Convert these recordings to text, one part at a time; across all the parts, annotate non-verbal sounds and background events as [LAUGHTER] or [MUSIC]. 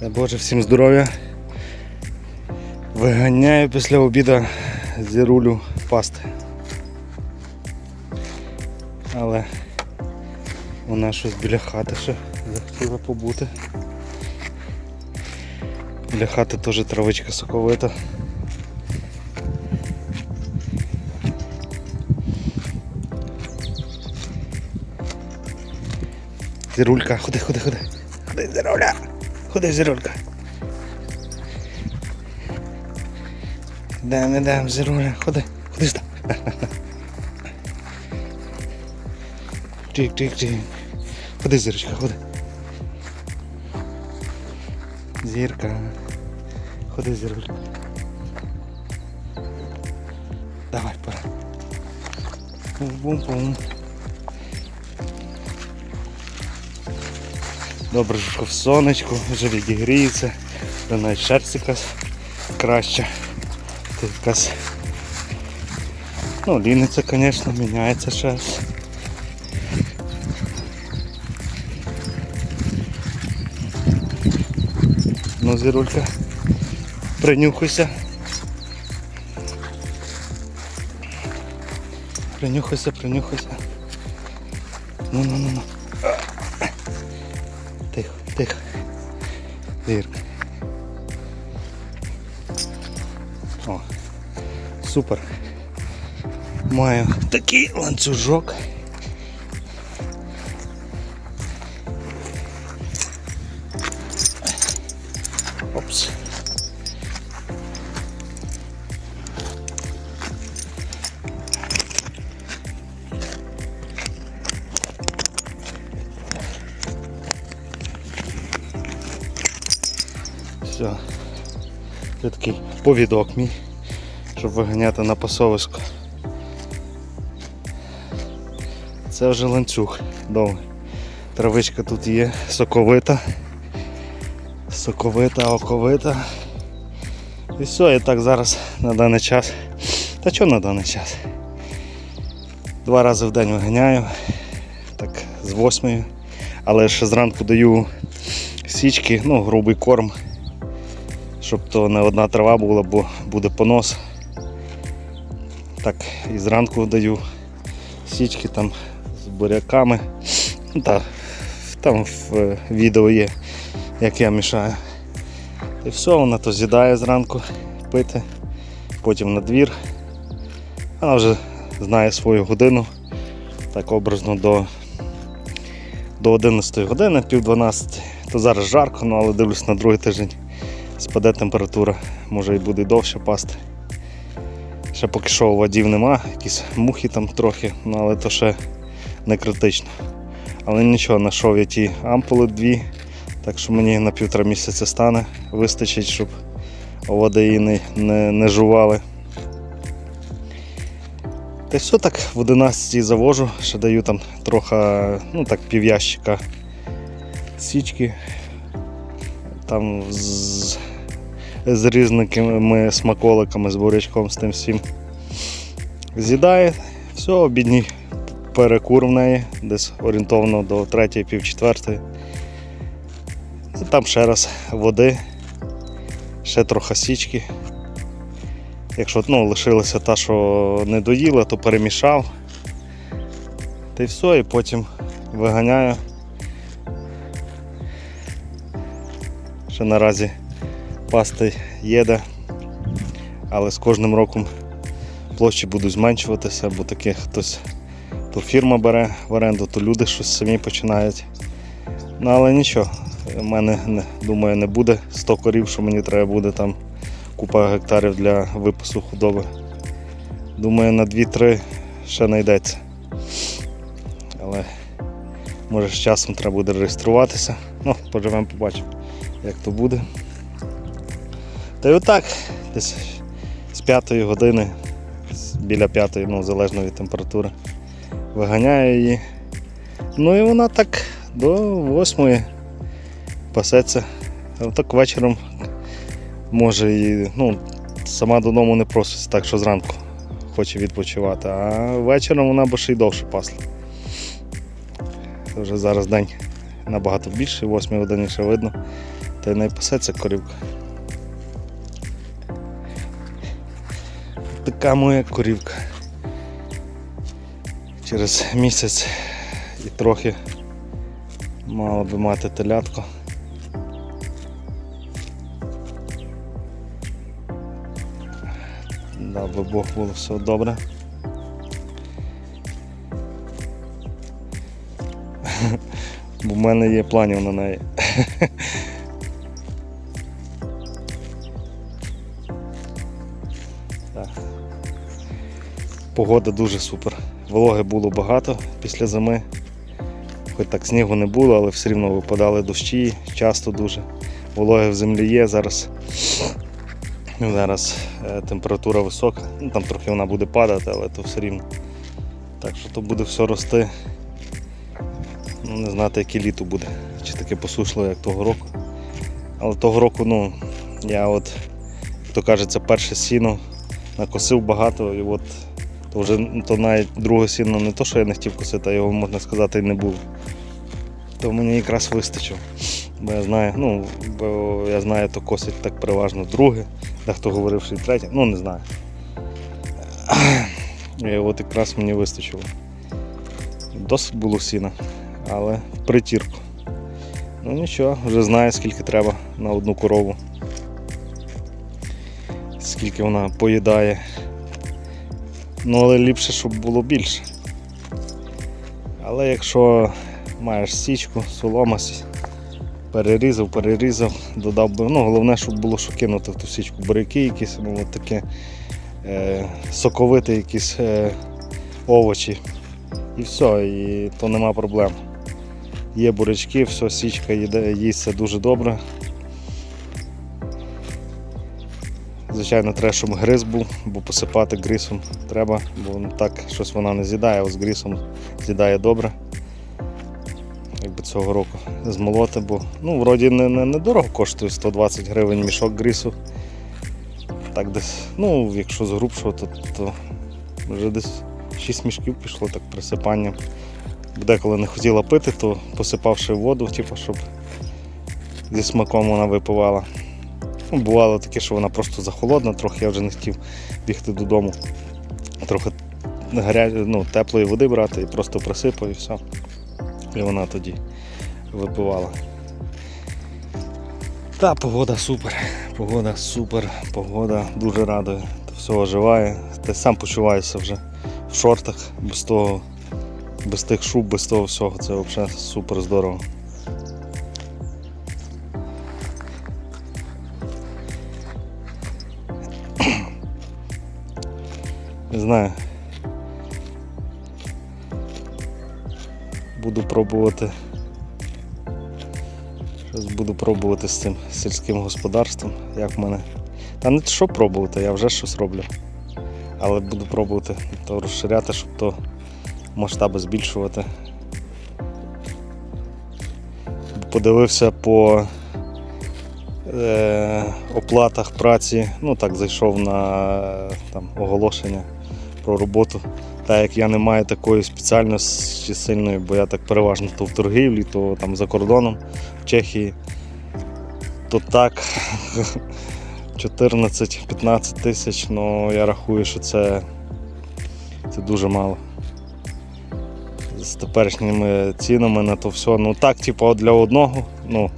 Дай Боже, всім здоров'я. Виганяю після обіду зірулю пасти. Але вона щось біля хати ще захотіла побути. Біля хати теж травичка соковита. Зірулька, ходи, ходи, ходи. Ходи, зіруля. Ходи, зірулька. Ідем, ідем, зіруля, ходи, ходи сюди. [LAUGHS] Тик, тик, тик. Ходи, зірочка, ходи. Зірка. Ходи, зірулька. Давай, пора. Бум-бум-бум. Добре, що в сонечку, вже відігріється, та навіть шерсть якась краща. Тут якась. Ну, ліниться, звісно, міняється шерсть. Ну, зірулька, принюхайся. Принюхайся, принюхайся. Ну, Вірка. О, супер. Маю такий ланцюжок. Опс. Все. Це такий повідок мій, щоб виганяти на пасовисько. Це вже ланцюг довгий. Травичка тут є соковита. Соковита, оковита. І все, і так зараз на даний час. Та що на даний час? Два рази в день виганяю, так з восьмої. Але ще зранку даю січки, ну, грубий корм щоб то не одна трава була, бо буде понос. Так, і зранку даю січки там з буряками. Та, там в е, відео є, як я мішаю. І все, вона то з'їдає зранку пити, потім на двір. Вона вже знає свою годину, так образно до, до 11 години, пів 12. То зараз жарко, ну, але дивлюсь на другий тиждень спаде температура, може і буде довше пасти. Ще поки що водів нема, якісь мухи там трохи, ну але то ще не критично. Але нічого, знайшов я ті ампули дві, так що мені на півтора місяця стане, вистачить, щоб води її не, не, не жували. Та й все так в 11 завожу, ще даю там трохи, ну так, пів'ящика січки. Там з, з різними смаколиками, з бурячком, з тим всім. З'їдає, все, обідній перекур в неї, десь орієнтовно до 3 пів четвертої. Там ще раз води, ще трохи січки. Якщо ну, лишилася та, що не доїла, то перемішав. Та й все, і потім виганяю. Ще наразі пасти їде, але з кожним роком площі будуть зменшуватися, бо таке хтось то фірма бере в оренду, то люди щось самі починають. Ну але нічого, в мене думаю не буде 100 корів, що мені треба буде там купа гектарів для випасу худоби. Думаю, на 2-3 ще знайдеться. Але може з часом треба буде реєструватися. Ну, поживемо, побачимо як то буде. Та й отак, десь з п'ятої години, біля п'ятої, ну, залежно від температури, виганяю її. Ну і вона так до восьмої пасеться. А Так вечором може і ну, сама додому не проситься, так що зранку хоче відпочивати, а вечором вона б ще й довше пасла. Вже зараз день набагато більше, 8 годині ще видно та й не пасеться корівка. Така моя корівка. Через місяць і трохи мала би мати телятко. Дав би Бог було все добре. Бо в мене є планів на неї. Погода дуже супер. Вологи було багато після зими. Хоч так снігу не було, але все рівно випадали дощі, часто дуже. Вологи в землі є зараз. Ну, Зараз е, температура висока, ну там трохи вона буде падати, але то все рівно. Так що то буде все рости. Ну, не знати, яке літо буде, чи таке посушливе, як того року. Але того року, ну, я от, як то кажеться, перше сіно накосив багато, і от то вже то навіть друге сіно не то, що я не хотів косити, а його, можна сказати, і не було. То мені якраз вистачило. Бо я знаю, ну, бо я знаю, то косить так переважно друге, дехто говорив, що і третє, ну не знаю. І от якраз мені вистачило. Досить було сіна, але в притірку. Ну нічого, вже знаю, скільки треба на одну корову. Скільки вона поїдає. Ну, але ліпше, щоб було більше. Але якщо маєш січку, солома, перерізав, перерізав, додав би. Ну, головне, щоб було що кинути в ту січку. Буряки якісь, ну, таке е, соковиті якісь е, овочі. І все, і то нема проблем. Є бурячки, все, січка їсться дуже добре. Звичайно, треба, щоб гриз був, бо посипати грисом треба, бо ну, так щось вона не з'їдає, а з грисом з'їдає добре. Якби цього року змолоти, бо ну, вроді не, не, не дорого коштує 120 гривень мішок грису. Так десь, ну, якщо з грубшого, то, то вже десь 6 мішків пішло так присипанням. Деколи не хотіла пити, то посипавши воду, типу, щоб зі смаком вона випивала. Ну, бувало таке, що вона просто захолодна, трохи я вже не хотів бігти додому. Трохи гаря... ну, теплої води брати і просто присипав і все. І вона тоді випивала. Та погода супер. Погода супер, погода дуже радує. Все оживає. Ти сам почуваєшся вже в шортах, без того, без тих шуб, без того всього. Це взагалі супер здорово. Не знаю. Буду пробувати. Щось буду пробувати з цим сільським господарством, як в мене. Та не що пробувати, я вже щось роблю. Але буду пробувати то розширяти, щоб то масштаби збільшувати. Подивився по е, оплатах праці, ну так зайшов на там, оголошення про роботу. Так як я не маю такої спеціальності сильної, бо я так переважно то в торгівлі, то там за кордоном в Чехії, то так [LAUGHS] 14-15 тисяч, ну я рахую, що це, це дуже мало. З теперішніми цінами на то все. Ну так, типу, для одного, ну,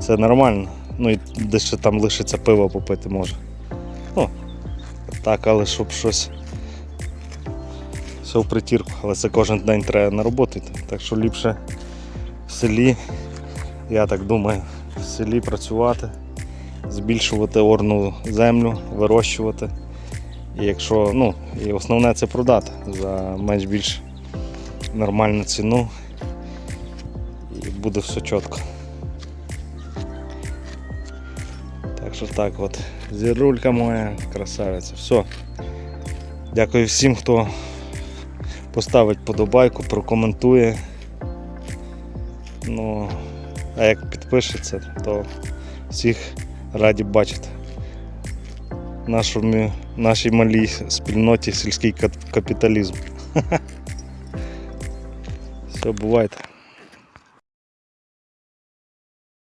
це нормально. Ну і десь ще там лишиться пиво попити може. Ну, так, але щоб щось. Все в притірку, але це кожен день треба на роботу. Так що ліпше в селі, я так думаю, в селі працювати, збільшувати орну землю, вирощувати. І якщо, ну, і основне це продати за менш більш нормальну ціну і буде все чітко. Так що так от, зірулька моя, красавиця. Все. Дякую всім, хто поставить подобайку, прокоментує. Ну, а як підпишеться, то всіх раді бачити. Нашому, нашій малій спільноті сільський капіталізм. [LAUGHS] Все, бувайте.